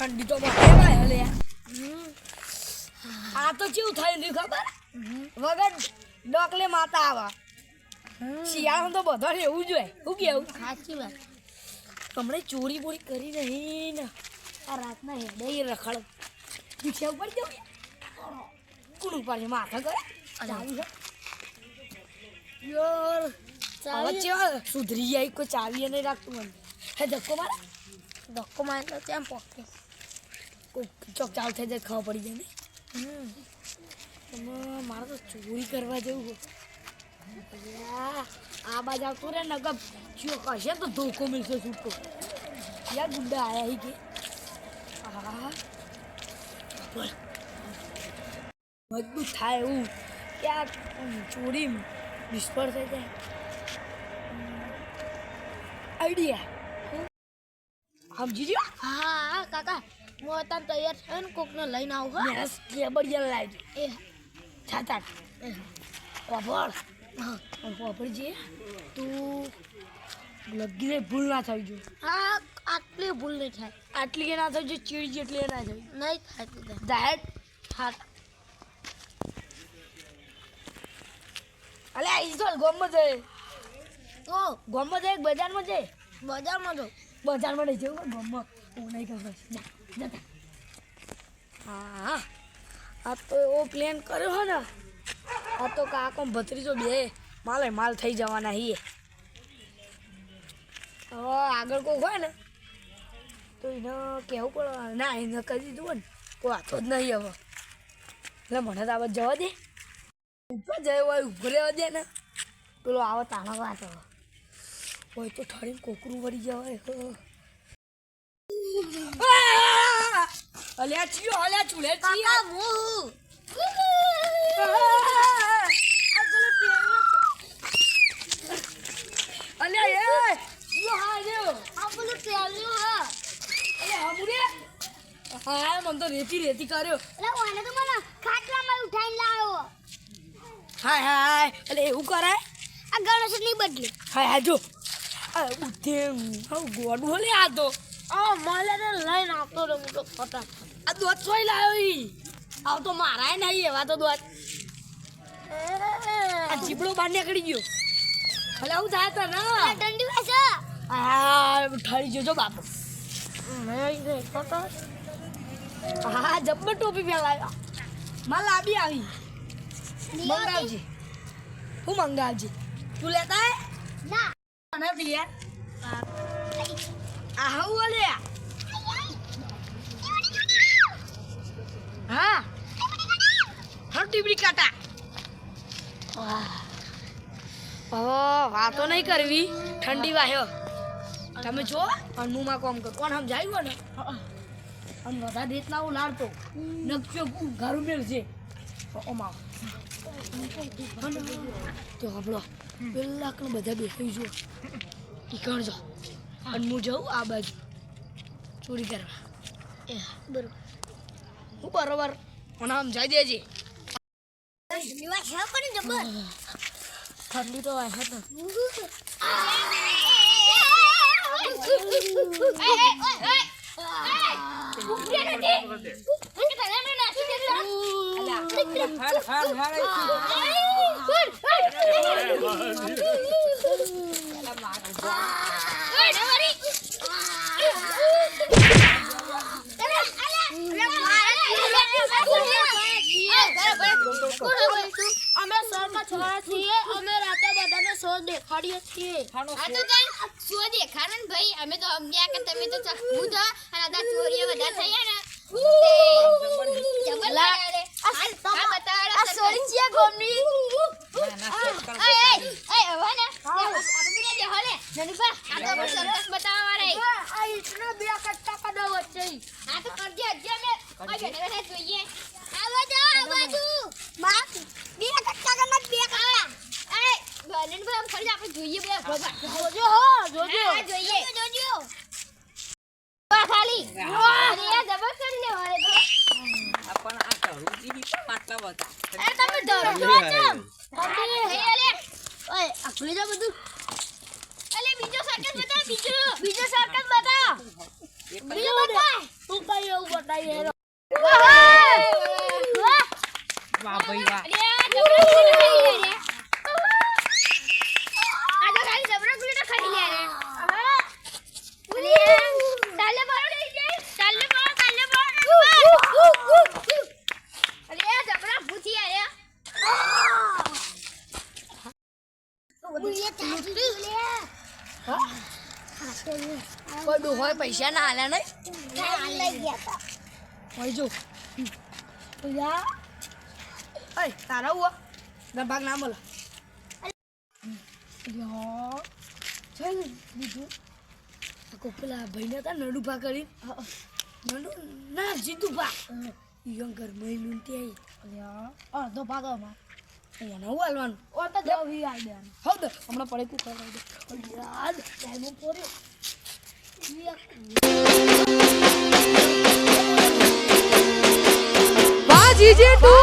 ઠંડી તો ભાઈ હલે. આ તો કેવું થયેલું ખબર? વગર ડોકલે માતા આવા. શિયાળામાં તો બધા એવું જ હોય. શું કેવું? સાચી વાત. હમણાં ચોરી બોરી કરી નહીં ને આ રાતના હેડે રખડ રિક્ષા ઉપર જવું કોણ ઉપર માથા કરે. યાર સુધરી જાય કોઈ ચાવી નહીં રાખતું મને હે ધક્કો મારે? ધક્કો મારે ત્યાં પહોંચે ચોક ચાલ થઈ જાય ખબર પડી જાય ને. મારે તો ચોરી કરવા જવું. આ બાજુ આવતો રે નગર જો કશે તો ધોકો મિલશે છૂટકો. યાર ગુંડા આયા હી કે? મજબૂત થાય એવું કે આ ચોરી નિષ્ફળ થઈ જાય. આઈડિયા. સમજી ગયો? હા કાકા. હું અત્યારે તૈયાર થયો ને કોકને લઈને આવું હો. મેસ કેબડિયા લાવજો એ. છાતા. હા. વાપરજે તું લગીને ભૂલ ના થઈ જો. હા આટલી ભૂલ નહીં થાય. આટલી ના થઈ જો ચીડ જેટલી ના થઈ. નહીં થાય ડાયટ હા. અલે આ ઈસોલ ગોમમાં જાય. ઓ ગોમમાં જાય બજારમાં જાય? બજારમાં જો બજારમાં નહીં જવું ગોમમાં. હું નહીં ખબર. જતા હા, આ તો એવો પ્લાન કર્યો હો ને આ તો કાકો ભત્રીજો બે, માલે માલ થઈ જવાના હીએ. હવે આગળ કોઈ હોય ને, તો એને કહેવું પડે, ના, એને કરી દીધું હોય ને, કોઈ વાતો જ નહીં હવે. એટલે મને તો આવત જવા દે. ઉપર જયો હોય, ઊભો રહેવા દે ને. પેલો આવો તાણા વાત હોય તો ઠરીને કોકરું વળી જવાય હ. આ! અલ્યા ચિયો અલ્યા ચૂલે કાકા હું અલ્યા એ ચિયો હા રહ્યો આ પેલું ચાલ્યું હા અલ્યા હમુરે હા મને તો રેતી રેતી કર્યો એટલે ઓને તો મને ખાટલામાં ઉઠાઈને લાવ્યો હાય હાય એટલે એવું કરાય આ ગણેશ નહીં બદલી હાય હાય જો ઉઠે હા ગોડું હલે આ તો આ મળે ને લઈને આવતો રે હું તો ફટા આ દોત સોય લાવ્યો ઈ. આવ તો મારાય નહીં એવા તો દોત. આ જીબડો બહાર નીકળી ગયો. ભલે આવું થાય તો ના. દંડી વાસે. આ ઠરી જજો બાપુ. હા જબ્બર ટોપી પહેલાવ્યા માલ લાવી આવી. મંગાવજે. હું મંગાવજે. તું લેતા ના. નથી યાર. આ હું ટીબડી કાટા હવે વાતો નહીં કરવી. ઠંડી વાહ્યો તમે જો અનુમાં કોમ કર. કોણ સમજાયું ને અને વધારે રીતના હું લાડતો. નકશો ઘર મેળશે ઓમાં તો આપણો પેલા કણ બધા બેસી જો ઈકણ જો. અને હું જઉં આ બાજુ. ચોરી કરવા. બરોબર. હું બરોબર. મને સમજાઈ દેજે. ઠંડી તો વાય હતો અમે સરમાં છોરા છીએ અમે રાતે બધાને સો દેખાડીએ છીએ આ તો તને શું દેખાડે ને ભાઈ અમે તો સમજ્યા કે તમે તો ચકમુ તો અને આ ચોરીઓ બધા થયા ને. તે જબર લાગે આ આ બતાડો આ સોરી છીએ ગોમની એ એ એ હવે ને આપણે બે જે હલે જનપા આ તો આપણે સરસ બતાવવા વાળા આ ઈટના બે કટ્ટા કડો વચ્ચે આ તો કરજે અજ્જે અમે ઓય બેઠા બેઠા જોઈએ આવો જો આ બાજુ માં બે કટ્ટા કરના બે કટ્ટા એ બનન ભાઈ ફરી આપણે જોઈએ બે ભગા જોજો હો જોજો હા જોઈએ જોજો બા ખાલી અરે આ જબર કરી લેવાય તો પણ આ ચરુજી ની પણ માટલા બધા એ તમે ડરો છો ચમ એ અલે ઓય આ ભૂલી જા બધું અલે બીજો સર્કસ બતા બીજો બીજો સર્કસ બતા એક બીજો બતા તું કઈ એવું બતાવી હેરો વાહ વાહ ભાઈ વાહ અરે આ જબરા ગુલીટા ખાઈ લે રે આ તો ખાલી જબરા ગુલીટા ખાઈ લે રે અરે ચાલે બારો લઈ જાય ચાલે બારો ચાલે બારો અરે આ જબરા ભૂતી રે કોઈ ડોહોએ પૈસા ના આલ્યા નહીં? હોય જો. યા. અય તારા હુઆ ગરબાગ ના યો. છે ને બીજું? આ કોક પેલા ભાઈને હતા નડુભા કરી. નડુ ના જીતુભા ઈયો ઘરમાં લૂંટી આવી અડધો ભાગમાં એને હું હાલવાનું ઓ વી હાલ દેવાનું હો હમણાં પડે તું ખવડાવી દે